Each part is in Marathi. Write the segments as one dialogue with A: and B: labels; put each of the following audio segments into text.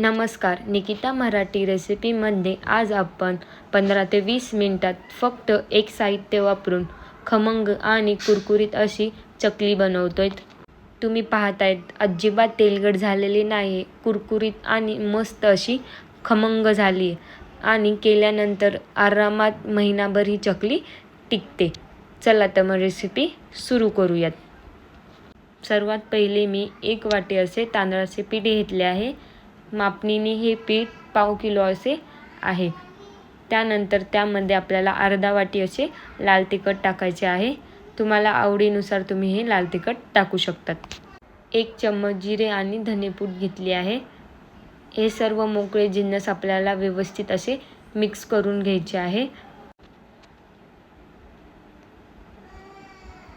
A: नमस्कार निकिता मराठी रेसिपीमध्ये आज आपण पंधरा ते वीस मिनटात फक्त एक साहित्य वापरून खमंग आणि कुरकुरीत अशी चकली बनवतोय. तुम्ही पाहतायत अजिबात तेलकट झालेली नाही कुरकुरीत आणि मस्त अशी खमंग झाली आहे आणि केल्यानंतर आरामात महिनाभर ही चकली टिकते. चला तर मग रेसिपी सुरू करूयात. सर्वात पहिले मी एक वाटी असे तांदळाचे पीठ घेतले आहे. मापणीने हे पीठ पाव किलो असे आहे. त्यानंतर त्यामध्ये आपल्याला अर्धा वाटी असे लाल तिखट टाकायचे आहे. तुम्हाला आवडीनुसार तुम्ही हे लाल तिखट टाकू शकतात. एक चम्मच जिरे आणि धनेपूड घेतली आहे. हे सर्व मोकळे जिन्नस आपल्याला व्यवस्थित असे मिक्स करून घ्यायचे आहे.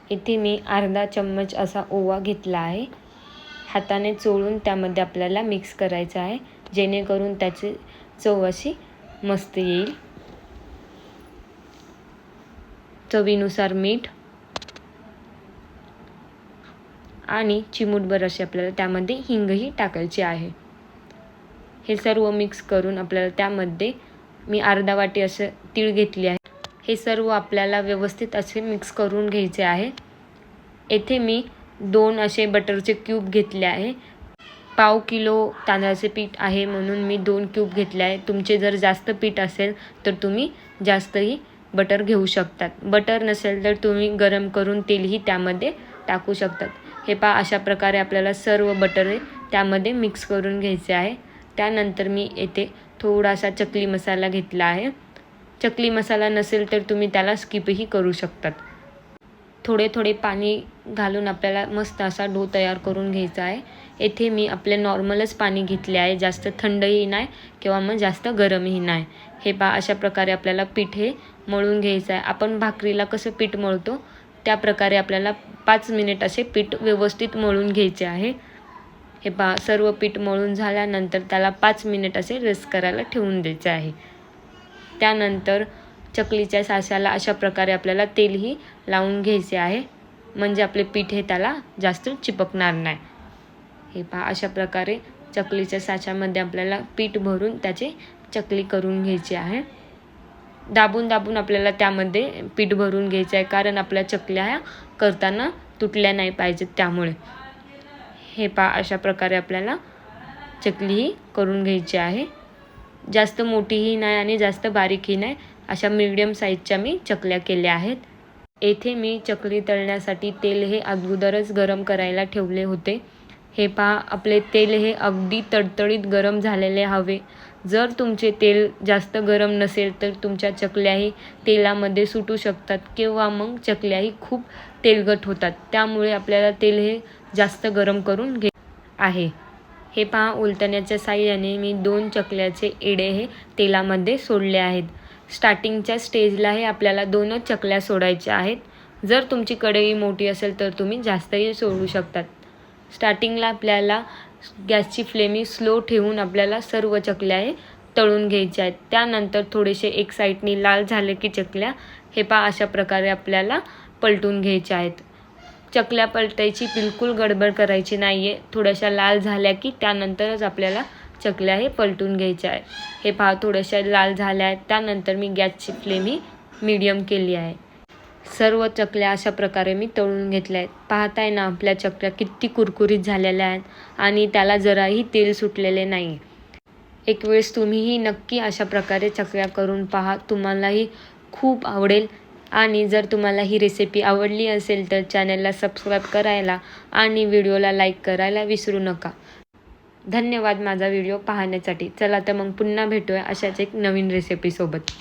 A: इथे मी अर्धा चम्मच असा ओवा घेतला आहे. हाताने चोळून त्यामध्ये आपल्याला मिक्स करायचं आहे. जेणेकरून त्याची चव अशी मस्त येईल. चवीनुसार मीठ आणि चिमूटभर असे आपल्याला त्यामध्ये हिंगही टाकायची आहे. हे सर्व मिक्स करून आपल्याला त्यामध्ये मी अर्धा वाटी असं तीळ घेतली आहे. हे सर्व आपल्याला व्यवस्थित असे मिक्स करून घ्यायचे आहे. येथे मी दोन असे बटरचे क्यूब घेतले आहे. पाव किलो तांदळाचे पीठ आहे म्हणून मी दोन क्यूब घेतले आहे. तुमचे जर जास्त पीठ असेल तर तुम्ही जास्तही बटर घेऊ शकतात. बटर नसेल तर तुम्ही गरम करून तेलही त्यामध्ये टाकू शकतात. हे पा अशा प्रकारे आपल्याला सर्व बटर त्यामध्ये मिक्स करून घ्यायचे आहे. त्यानंतर मी येथे थोडासा चकली मसाला घेतला आहे. चकली मसाला नसेल तर तुम्ही त्याला स्किपही करू शकतात. थोडे थोडे पाणी घालून आपल्याला मस्त असा डो तयार करून घ्यायचा आहे. येथे मी आपले नॉर्मलच पाणी घेतले आहे. जास्त थंडही नाही किंवा मग जास्त गरमही नाही. हे पा अशा प्रकारे आपल्याला पीठ हे मळून घ्यायचं आहे. आपण भाकरीला कसं पीठ मळतो? त्या प्रकारे आपल्याला पाच मिनिट असे पीठ व्यवस्थित मळून घ्यायचे आहे. हे पा सर्व पीठ मळून झाल्यानंतर त्याला पाच मिनिट असे रेस्ट करायला ठेवून द्यायचे आहे. त्यानंतर चकलीच्या साच्याला अशा प्रकारे आपल्याला तेलही लावून घ्यायचे आहे. म्हणजे आपले पीठ हे त्याला जास्त चिपकणार नाही. हे पहा अशा प्रकारे चकलीच्या साच्यामध्ये आपल्याला पीठ भरून त्याचे चकली करून घ्यायची आहे. दाबून दाबून आपल्याला त्यामध्ये पीठ भरून घ्यायचं आहे कारण आपल्या चकल्या ह्या करताना तुटल्या नाही पाहिजेत त्यामुळे. हे पा अशा प्रकारे आपल्याला चकलीही करून घ्यायची आहे. जास्त मोठीही नाही आणि जास्त बारीकही नाही. अशा मीडियम साईजच्या मी चकल्या केल्या आहेत. येथे मी चकली तळण्यासाठी तेल हे अगोदरच गरम करायला ठेवले होते. हे पहा आपले तेल हे अगदी तडतडीत गरम झालेले हवे. जर तुमचे तेल जास्त गरम नसेल तर तुमच्या चकल्याही तेलामध्ये सुटू शकतात किंवा मग चकल्याही खूप तेलगट होतात. त्यामुळे आपल्याला तेल हे जास्त गरम करून घे आहे. हे पहा उलटण्याच्या साह्याने मी दोन चकल्याचे एडे हे तेलामध्ये सोडले आहेत. स्टार्टिंगच्या स्टेजला हे आपल्याला दोनच चकल्या सोडायच्या आहेत. जर तुमची कढई मोठी असेल तर तुम्ही जास्तही सोडू शकतात. स्टार्टिंगला आपल्याला गॅसची फ्लेमी स्लो ठेवून आपल्याला सर्व चकल्या हे तळून घ्यायच्या आहेत. त्यानंतर थोडेसे एक साईडनी लाल झाले की चकल्या हे पा अशा प्रकारे आपल्याला पलटून घ्यायच्या आहेत. चकल्या पलटायची बिलकुल गडबड करायची नाही आहे थोड्याशा लाल झाल्या की त्यानंतरच आपल्याला चकल्या हे पलटून घ्यायच्या आहे हे पहा थोड्याशा लाल झाल्या आहेत. त्यानंतर मी गॅसची फ्लेम ही मीडियम केली आहे. सर्व चकल्या अशा प्रकारे मी तळून घेतल्या आहेत. पाहताय ना आपल्या चकल्या किती कुरकुरीत झालेल्या आहेत आणि त्याला जराही तेल सुटलेले नाही. एक वेळेस तुम्हीही नक्की अशा प्रकारे चकल्या करून पहा. तुम्हालाही खूप आवडेल आणि जर तुम्हाला ही रेसिपी आवडली असेल तर चॅनलला सबस्क्राईब करायला आणि व्हिडिओला लाईक करायला विसरू नका. धन्यवाद माझा व्हिडिओ पाहण्यासाठी. चला तर मग पुन्हा भेटूया अशाच एक नवीन रेसिपीसोबत